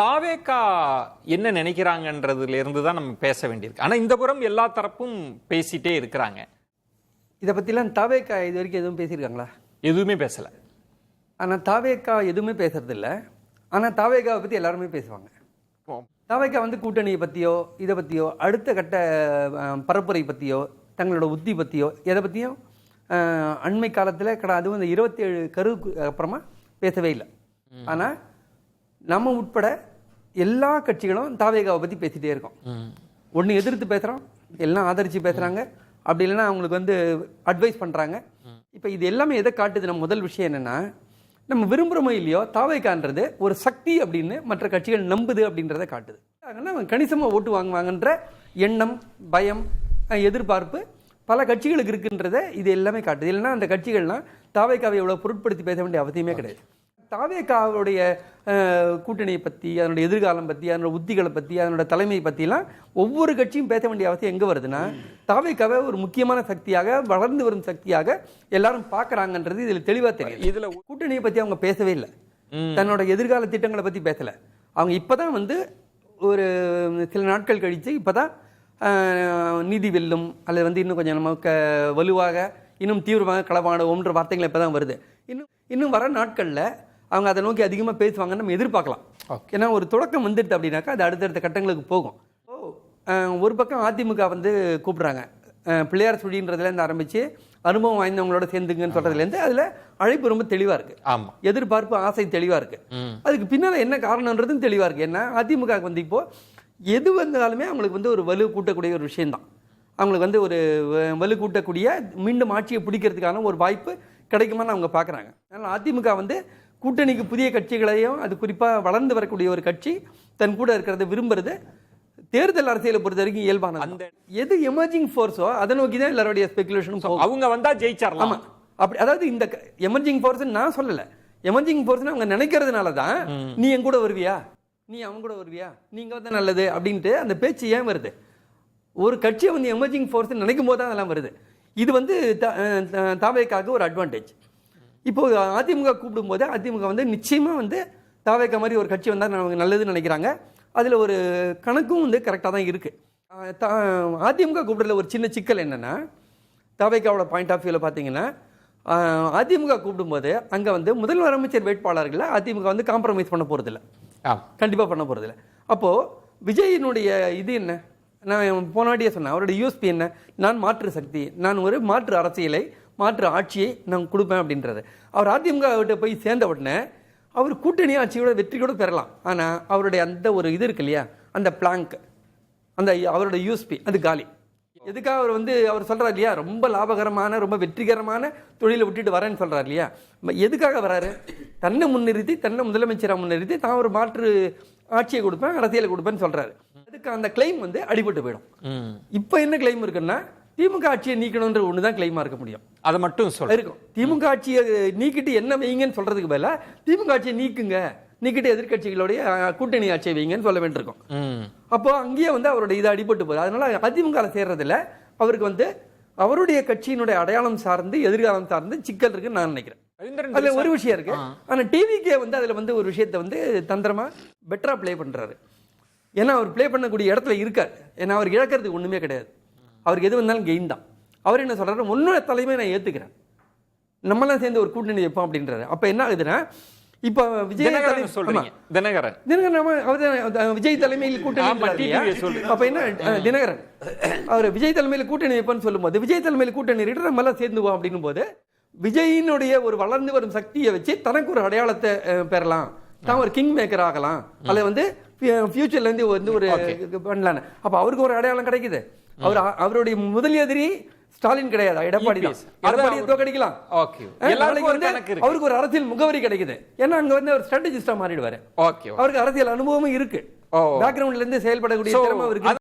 தாவேக்கா என்ன நினைக்கிறாங்கன்றதுல இருந்து தான் நம்ம பேச வேண்டியிருக்கு. ஆனா இந்த புறம் எல்லா தரப்பும் பேசிட்டே இருக்கிறாங்க. இதை பற்றிலாம் தாவேக்கா இது வரைக்கும் எதுவும் பேசியிருக்காங்களா? எதுவுமே பேசல. ஆனால் தாவேக்கா எதுவுமே பேசுறதில்ல. ஆனால் தாவேக்காவை பற்றி எல்லாருமே பேசுவாங்க. தாவேக்கா வந்து கூட்டணியை பற்றியோ இதை பற்றியோ அடுத்த கட்ட பரப்புரை பற்றியோ தங்களோட உத்தி பற்றியோ எதை பற்றியும் அண்மை காலத்தில் கடை அதுவும் இந்த இருபத்தேழு கருவுக்கு அப்புறமா பேசவே இல்லை. ஆனால் நம்ம உட்பட எல்லா கட்சிகளும் தாவேகாவை பற்றி பேசிட்டே இருக்கோம். ஒன்று எதிர்த்து பேசுகிறோம் எல்லாம் ஆதரித்து பேசுகிறாங்க அப்படி இல்லைன்னா அவங்களுக்கு வந்து அட்வைஸ் பண்ணுறாங்க இப்போ இது எல்லாமே எதை காட்டுது? நம்ம முதல் விஷயம் என்னென்னா நம்ம விரும்புகிறோமோ இல்லையோ தாவேக்கான்றது ஒரு சக்தி அப்படின்னு மற்ற கட்சிகள் நம்புது அப்படின்றத காட்டுது. அதனால அவங்க கணிசமாக ஓட்டு வாங்குவாங்கன்ற எண்ணம் பயம் எதிர்பார்ப்பு பல கட்சிகளுக்கு இருக்குன்றத இது எல்லாமே காட்டுது. இல்லைன்னா அந்த கட்சிகள்லாம் தாவேக்காவை எவ்வளோ பொருட்படுத்தி பேச வேண்டிய அவசியமே கிடையாது. தாவேக்காவுடைய கூட்டணியை பற்றி அதனுடைய எதிர்காலம் பற்றி அதனோட உத்திகளை பற்றி அதனோட தலைமை பற்றிலாம் ஒவ்வொரு கட்சியும் பேச வேண்டிய அவசியம் எங்கே வருதுன்னா தாவேக்காவை ஒரு முக்கியமான சக்தியாக வளர்ந்து வரும் சக்தியாக எல்லாரும் பார்க்குறாங்கன்றது இதில் தெளிவாக தெரியும் இதுல கூட்டணியை பற்றி அவங்க பேசவே இல்லை. தன்னோட எதிர்கால திட்டங்களை பற்றி பேசலை. அவங்க இப்போ தான் வந்து ஒரு சில நாட்கள் கழித்து இப்போ தான் நீதி வெல்லும் அல்லது வந்து இன்னும் கொஞ்சம் நமக்கு வலுவாக இன்னும் தீவிரமாக களமாடுவோம்ன்ற வார்த்தைகள் இப்போ தான் வருது. இன்னும் இன்னும் வர நாட்களில் அவங்க அதை நோக்கி அதிகமாக பேசுவாங்கன்னு நம்ம எதிர்பார்க்கலாம். ஏன்னா ஒரு தொடக்கம் வந்துடுது அப்படின்னாக்கா அது அடுத்தடுத்த கட்டங்களுக்கு போகும். ஓ, ஒரு பக்கம் அதிமுக வந்து கூப்பிட்றாங்க. பிள்ளையார் சுழின்றதுலேருந்து ஆரம்பித்து அனுபவம் வாய்ந்தவங்களோட சேர்ந்துங்கன்னு சொல்கிறதுலேருந்து அதில் அழைப்பு ரொம்ப தெளிவாக இருக்குது ஆமா. எதிர்பார்ப்பு ஆசை தெளிவாக இருக்கு. ம். அதுக்கு பின்னால் என்ன காரணன்றதும் தெளிவாக இருக்கு. ஏன்னா அதிமுக வந்து இப்போ எது வந்தாலுமே அவங்களுக்கு வந்து ஒரு வலு கூட்டக்கூடிய ஒரு விஷயம்தான். அவங்களுக்கு வந்து ஒரு வ- வலு கூட்டக்கூடிய மீண்டும் ஆட்சியை பிடிக்கிறதுக்கான ஒரு வாய்ப்பு கிடைக்குமான்னு அவங்க பார்க்குறாங்க அதனால் அதிமுக வந்து கூட்டணிக்கு புதிய கட்சிகளையும் அது குறிப்பாக வளர்ந்து வரக்கூடிய ஒரு கட்சி தன் கூட இருக்கிறத விரும்புறது தேர்தல் அரசியலை பொறுத்த வரைக்கும் இயல்பானது அந்த- எது எமர்ஜிங் ஃபோர்ஸோ அதை நோக்கி தான் எல்லாருடைய ஸ்பெகுலேஷனும் அவங்க வந்தா ஜெயிச்சிடலாம் ஆமா. அப்படி அதாவது இந்த எமர்ஜிங் ஃபோர்ஸ் நான் சொல்லல. எமர்ஜிங் ஃபோர்ஸ் அவங்க நினைக்கிறதுனால தான் நீ என் கூட வருவியா? நீ அவன் கூட வருவியா? நீங்க வந்து நல்லது அப்படின்ட்டு அந்த பேச்சு ஏன் வருது? ஒரு கட்சியை வந்து எமர்ஜிங் ஃபோர்ஸ் நினைக்கும் போது தான் அதெல்லாம் வருது. இது வந்து த- அஹ் த- தாவேக்காக ஒரு அட்வான்டேஜ் இப்போ அதிமுக கூப்பிடும்போது அதிமுக வந்து நிச்சயமா வந்து தாவேக்கா மாதிரி ஒரு கட்சி வந்தால் நமக்கு நல்லதுன்னு நினைக்கிறாங்க. அதில் ஒரு கணக்கும் வந்து கரெக்டாக தான் இருக்கு. அஹ் த- அதிமுக கூப்பிடுறதுல ஒரு சின்ன சிக்கல் என்னன்னா தவைக்காவோட பாயிண்ட் ஆஃப் வியூவில் பார்த்தீங்கன்னா அதிமுக கூப்பிடும்போது அங்கே வந்து முதல்வர் அமைச்சர் வேட்பாளர்களை அதிமுக வந்து காம்ப்ரமைஸ் பண்ண போகிறதில்ல கண்டிப்பாக பண்ண போகிறதில்ல அப்போது விஜயினுடைய இது என்ன? நான் போனாடியே சொன்னேன் அவருடைய யூஎஸ்பி என்ன? நான் மாற்று சக்தி நான் ஒரு மாற்று அரசியலை மாற்று ஆட்சியை நான் கொடுப்பேன் அப்படின்றது. அவர் அதிமுக கிட்ட போய் சேர்ந்த உடனே அவர் கூட்டணி ஆட்சியோட வெற்றி கூட பெறலாம். ஆனால் அவருடைய அந்த ஒரு இது இருக்கு இல்லையா? அந்த பிளாங்க் அந்த அவரோட யூஎஸ்பி அது காலி. எதுக்காக அவர் வந்து அவர் சொல்றாரு இல்லையா? ரொம்ப லாபகரமான ரொம்ப வெற்றிகரமான தொழிலை விட்டுட்டு வரேன்னு சொல்றாரு இல்லையா? எதுக்காக வராரு? தன்னை முன்னிறுத்தி தன்னை முதலமைச்சராக முன்னிறுத்தி தான் ஒரு மாற்று ஆட்சியை கொடுப்பேன் அரசியலை கொடுப்பேன்னு சொல்றாரு. அதுக்கு அந்த கிளைம் வந்து அடிபட்டு போயிடும். இப்போ என்ன கிளைம் இருக்குன்னா திமுக ஆட்சியை நீக்கணுன்ற ஒன்று தான் கிளைமாக இருக்க முடியும். அதை மட்டும் சொல்ல இருக்கும். திமுக ஆட்சியை நீக்கிட்டு என்ன வைங்கன்னு சொல்றதுக்கு பதிலா திமுக ஆட்சியை நீக்குங்க. நீக்கிட்டு எதிர்க்கட்சிகளுடைய அஹ், கூட்டணி ஆட்சியை வைங்கன்னு சொல்ல வேண்டியிருக்கும். அப்போ அங்கேயே வந்து அவருடைய இது அடிபட்டு போகுது. அதனால அதிமுக சேர்றதுல அவருக்கு வந்து அவருடைய கட்சியினுடைய அடையாளம் சார்ந்து எதிர்காலம் சார்ந்து சிக்கல் இருக்குன்னு நான் நினைக்கிறேன். அதுல ஒரு விஷயம் இருக்கு. ஆனா டிவிக்கே வந்து அதுல வந்து ஒரு விஷயத்தை வந்து தந்திரமா பெட்டரா ப்ளே பண்றாரு. ஏன்னா அவர் ப்ளே பண்ணக்கூடிய இடத்துல இருக்கார். ஏன்னா அவர் இழக்கிறதுக்கு ஒண்ணுமே கிடையாது. அவருக்கு எது வந்தாலும் கெயின் தான். அவர் என்ன சொல்றாரு? உன்னோட தலைமையை நான் ஏத்துக்கிறேன். நம்மளாம் சேர்ந்து ஒரு கூட்டணி வைப்போம் அப்படின்றாரு. அப்ப என்ன ஆகுதுன்னா இப்போ விஜய் தினகரன் தலைமை- சொல்றீங்க. தினகரன். தினகரன் விஜய் தலைமையில் கூட்டணி. அப்ப என்ன தினகரன். அவர் விஜய் தலைமையில் கூட்டணி வைப்பேன்னு சொல்லும்போது விஜய் தலைமையில் கூட்டணி நம்ம எல்லாம் சேர்ந்துவோம் அப்படின்னும் போது விஜயினுடைய ஒரு வளர்ந்து வரும் சக்தியை வச்சு தனக்கு ஒரு அடையாளத்தை பெறலாம். தான் ஒரு கிங் மேக்கர் ஆகலாம். அல்ல வந்து ஃபியூச்சர்ல இருந்து வந்து ஒரு பண்ணலான்னு. அப்ப அவருக்கு ஒரு அடையாளம் கிடைக்குது. அவர் அவருடைய முதல் எதிரி ஸ்டாலின் கிடையாது. எடப்பாடி தான். அவர்- தோக்கடிக்கலாம் ஓகே எல்லாருக்கும் வந்து இருக்கு. அவருக்கு ஒரு அரசியல் முகவரி கிடைக்குது. ஏன்னா அங்க வந்து அவர் ஸ்ட்ராட்டஜிஸ்டா மாறிடுவாரு. ஓகே அவருக்கு அரசியல் அனுபவமும் இருக்கு. பேக்ரவுண்ட்ல இருந்து செயல்படக்கூடிய திறமை அவருக்கு